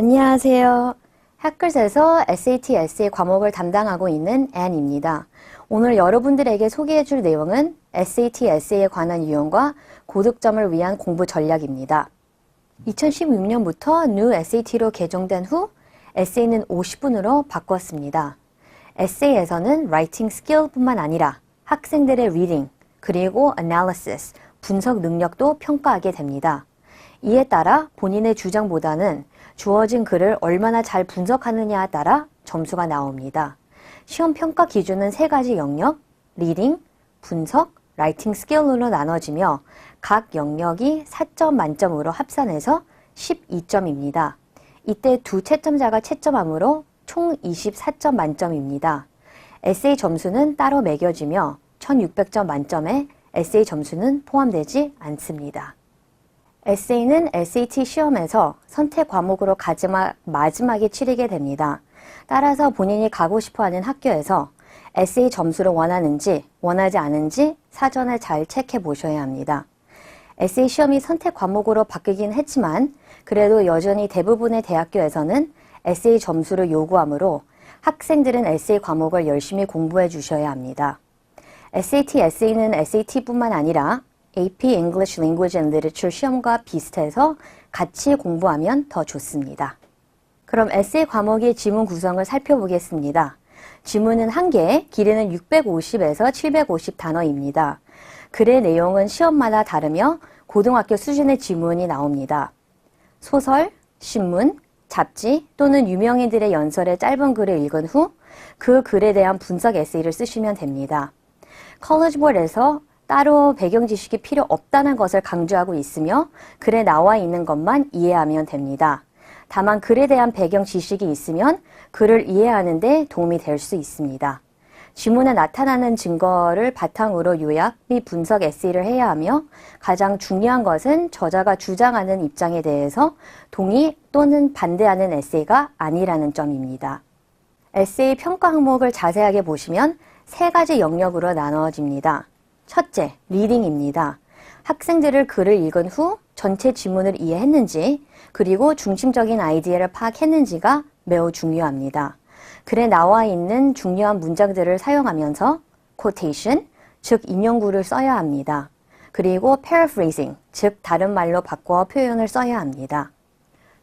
안녕하세요. 학글에서 SAT, essay 과목을 담당하고 있는 앤입니다. 오늘 여러분들에게 소개해 줄 내용은 SAT, essay에 관한 유형과 고득점을 위한 공부 전략입니다. 2016년부터 New SAT로 개정된 후 에세이는 50분으로 바꿨습니다. 에세이에서는 writing skill뿐만 아니라 학생들의 reading 그리고 analysis 분석 능력도 평가하게 됩니다. 이에 따라 본인의 주장보다는 주어진 글을 얼마나 잘 분석하느냐에 따라 점수가 나옵니다. 시험 평가 기준은 세 가지 영역, 리딩, 분석, 라이팅 스킬로 나눠지며 각 영역이 4점 만점으로 합산해서 12점입니다. 이때 두 채점자가 채점하므로 총 24점 만점입니다. 에세이 점수는 따로 매겨지며 1600점 만점에 에세이 점수는 포함되지 않습니다. 에세이는 SAT 시험에서 선택 과목으로 마지막에 치르게 됩니다. 따라서 본인이 가고 싶어 하는 학교에서 에세이 점수를 원하는지 원하지 않은지 사전에 잘 체크해 보셔야 합니다. 에세이 시험이 선택 과목으로 바뀌긴 했지만 그래도 여전히 대부분의 대학교에서는 에세이 점수를 요구하므로 학생들은 에세이 과목을 열심히 공부해 주셔야 합니다. SAT, SA는 SAT뿐만 아니라 AP English Language and Literature 시험과 비슷해서 같이 공부하면 더 좋습니다. 그럼 에세이 과목의 지문 구성을 살펴보겠습니다. 지문은 한 개, 길이는 650에서 750 단어입니다. 글의 내용은 시험마다 다르며 고등학교 수준의 지문이 나옵니다. 소설, 신문, 잡지 또는 유명인들의 연설의 짧은 글을 읽은 후 그 글에 대한 분석 에세이를 쓰시면 됩니다. 컬리지볼에서 따로 배경 지식이 필요 없다는 것을 강조하고 있으며 글에 나와 있는 것만 이해하면 됩니다. 다만 글에 대한 배경 지식이 있으면 글을 이해하는 데 도움이 될 수 있습니다. 지문에 나타나는 증거를 바탕으로 요약 및 분석 에세이를 해야 하며 가장 중요한 것은 저자가 주장하는 입장에 대해서 동의 또는 반대하는 에세이가 아니라는 점입니다. 에세이 평가 항목을 자세하게 보시면 세 가지 영역으로 나눠집니다. 첫째, 리딩입니다. 학생들을 글을 읽은 후 전체 지문을 이해했는지 그리고 중심적인 아이디어를 파악했는지가 매우 중요합니다. 글에 나와 있는 중요한 문장들을 사용하면서 quotation, 즉 인용구를 써야 합니다. 그리고 paraphrasing, 즉 다른 말로 바꿔 표현을 써야 합니다.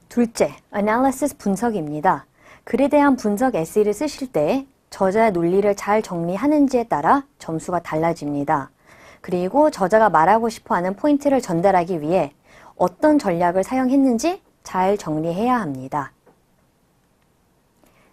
둘째, analysis 분석입니다. 글에 대한 분석 에세이를 쓰실 때 저자의 논리를 잘 정리하는지에 따라 점수가 달라집니다. 그리고 저자가 말하고 싶어 하는 포인트를 전달하기 위해 어떤 전략을 사용했는지 잘 정리해야 합니다.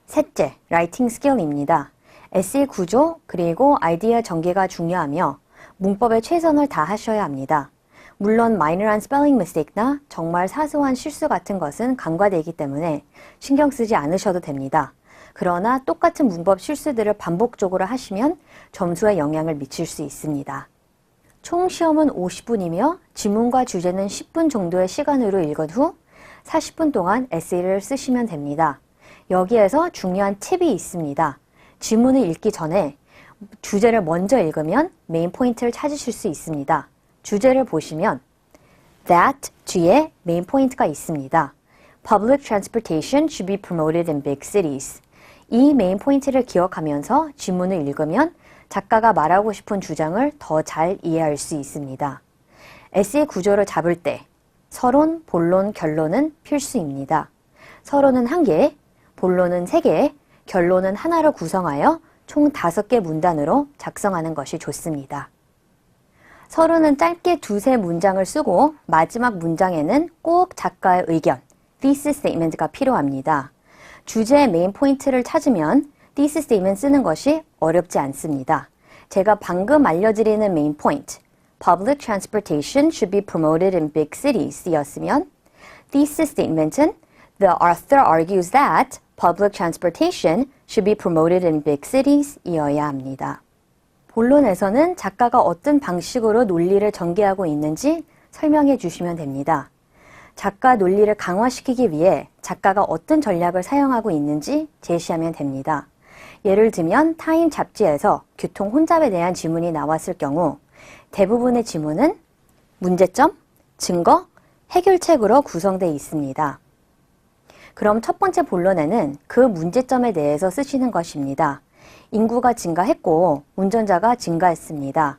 셋째, 라이팅 스킬입니다. 에세이 구조 그리고 아이디어 전개가 중요하며 문법에 최선을 다하셔야 합니다. 물론 마이너한 스펠링 미스테이크나 정말 사소한 실수 같은 것은 간과되기 때문에 신경 쓰지 않으셔도 됩니다. 그러나 똑같은 문법 실수들을 반복적으로 하시면 점수에 영향을 미칠 수 있습니다. 총 시험은 50분이며 지문과 주제는 10분 정도의 시간으로 읽은 후 40분 동안 에세이를 쓰시면 됩니다. 여기에서 중요한 팁이 있습니다. 지문을 읽기 전에 주제를 먼저 읽으면 메인 포인트를 찾으실 수 있습니다. 주제를 보시면 that 뒤에 메인 포인트가 있습니다. Public transportation should be promoted in big cities. 이 메인 포인트를 기억하면서 지문을 읽으면 작가가 말하고 싶은 주장을 더 잘 이해할 수 있습니다. 에세이 구조를 잡을 때 서론, 본론, 결론은 필수입니다. 서론은 한 개, 본론은 세 개, 결론은 하나로 구성하여 총 다섯 개 문단으로 작성하는 것이 좋습니다. 서론은 짧게 두세 문장을 쓰고 마지막 문장에는 꼭 작가의 의견, thesis statement가 필요합니다. 주제의 메인 포인트를 찾으면 thesis statement 쓰는 것이 어렵지 않습니다. 제가 방금 알려드리는 메인 포인트, public transportation should be promoted in big cities 였으면 thesis statement은 the author argues that public transportation should be promoted in big cities 이어야 합니다. 본론에서는 작가가 어떤 방식으로 논리를 전개하고 있는지 설명해 주시면 됩니다. 작가 논리를 강화시키기 위해 작가가 어떤 전략을 사용하고 있는지 제시하면 됩니다. 예를 들면 타임 잡지에서 교통 혼잡에 대한 지문이 나왔을 경우 대부분의 지문은 문제점, 증거, 해결책으로 구성되어 있습니다. 그럼 첫 번째 본론에는 그 문제점에 대해서 쓰시는 것입니다. 인구가 증가했고 운전자가 증가했습니다.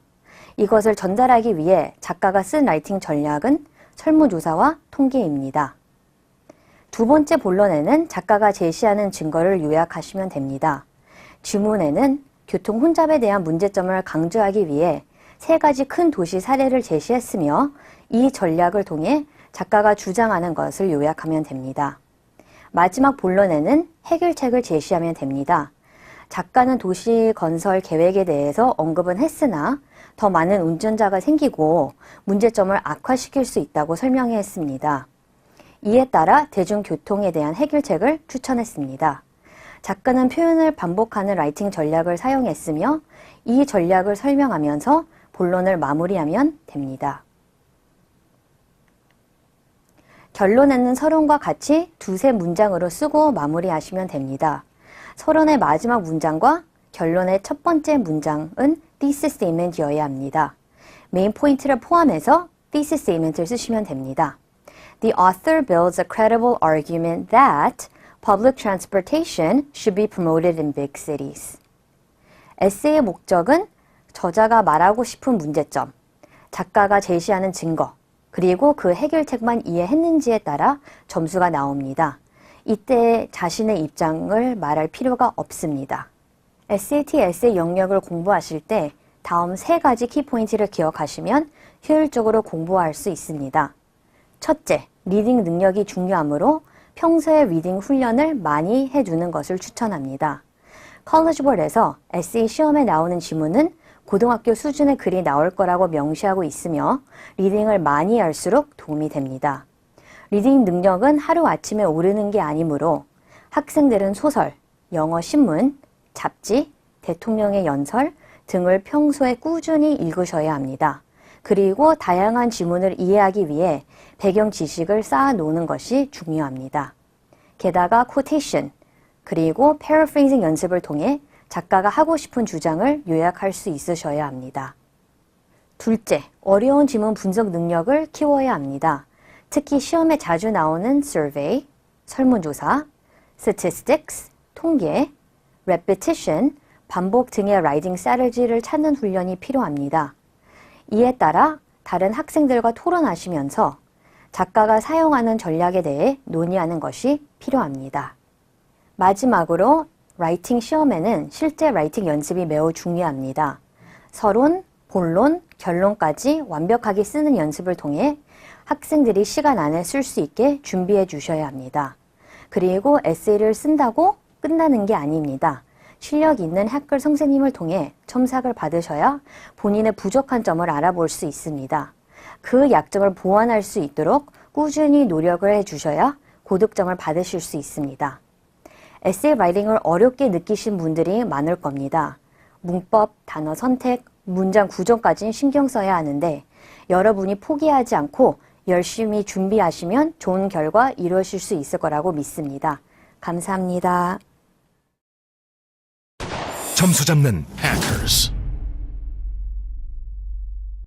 이것을 전달하기 위해 작가가 쓴 라이팅 전략은 설문조사와 통계입니다. 두 번째 본론에는 작가가 제시하는 증거를 요약하시면 됩니다. 주문에는 교통 혼잡에 대한 문제점을 강조하기 위해 세 가지 큰 도시 사례를 제시했으며 이 전략을 통해 작가가 주장하는 것을 요약하면 됩니다. 마지막 본론에는 해결책을 제시하면 됩니다. 작가는 도시 건설 계획에 대해서 언급은 했으나 더 많은 운전자가 생기고 문제점을 악화시킬 수 있다고 설명했습니다. 이에 따라 대중교통에 대한 해결책을 추천했습니다. 작가는 표현을 반복하는 라이팅 전략을 사용했으며 이 전략을 설명하면서 본론을 마무리하면 됩니다. 결론에는 서론과 같이 두세 문장으로 쓰고 마무리하시면 됩니다. 서론의 마지막 문장과 결론의 첫 번째 문장은 thesis statement이어야 합니다. 메인 포인트를 포함해서 thesis statement을 쓰시면 됩니다. The author builds a credible argument that public transportation should be promoted in big cities. 에세이의 목적은 저자가 말하고 싶은 문제점, 작가가 제시하는 증거, 그리고 그 해결책만 이해했는지에 따라 점수가 나옵니다. 이때 자신의 입장을 말할 필요가 없습니다. SAT, 에세이 영역을 공부하실 때 다음 세 가지 키포인트를 기억하시면 효율적으로 공부할 수 있습니다. 첫째, 리딩 능력이 중요하므로 평소에 리딩 훈련을 많이 해두는 것을 추천합니다. 컬리지볼에서 에세이 시험에 나오는 지문은 고등학교 수준의 글이 나올 거라고 명시하고 있으며 리딩을 많이 할수록 도움이 됩니다. 리딩 능력은 하루아침에 오르는 게 아니므로 학생들은 소설, 영어 신문, 잡지, 대통령의 연설 등을 평소에 꾸준히 읽으셔야 합니다. 그리고 다양한 지문을 이해하기 위해 배경 지식을 쌓아 놓는 것이 중요합니다. 게다가 quotation, 그리고 paraphrasing 연습을 통해 작가가 하고 싶은 주장을 요약할 수 있으셔야 합니다. 둘째, 어려운 지문 분석 능력을 키워야 합니다. 특히 시험에 자주 나오는 survey, 설문조사, statistics, 통계, repetition, 반복 등의 라이딩 strategy를 찾는 훈련이 필요합니다. 이에 따라 다른 학생들과 토론하시면서 작가가 사용하는 전략에 대해 논의하는 것이 필요합니다. 마지막으로 라이팅 시험에는 실제 라이팅 연습이 매우 중요합니다. 서론, 본론, 결론까지 완벽하게 쓰는 연습을 통해 학생들이 시간 안에 쓸 수 있게 준비해 주셔야 합니다. 그리고 에세이를 쓴다고 끝나는 게 아닙니다. 실력 있는 학교 선생님을 통해 첨삭을 받으셔야 본인의 부족한 점을 알아볼 수 있습니다. 그 약점을 보완할 수 있도록 꾸준히 노력을 해 주셔야 고득점을 받으실 수 있습니다. 에세이 라이팅을 어렵게 느끼신 분들이 많을 겁니다. 문법, 단어 선택, 문장 구조까지 신경 써야 하는데 여러분이 포기하지 않고 열심히 준비하시면 좋은 결과 이루어질 수 있을 거라고 믿습니다. 감사합니다. 점수 잡는 Hackers.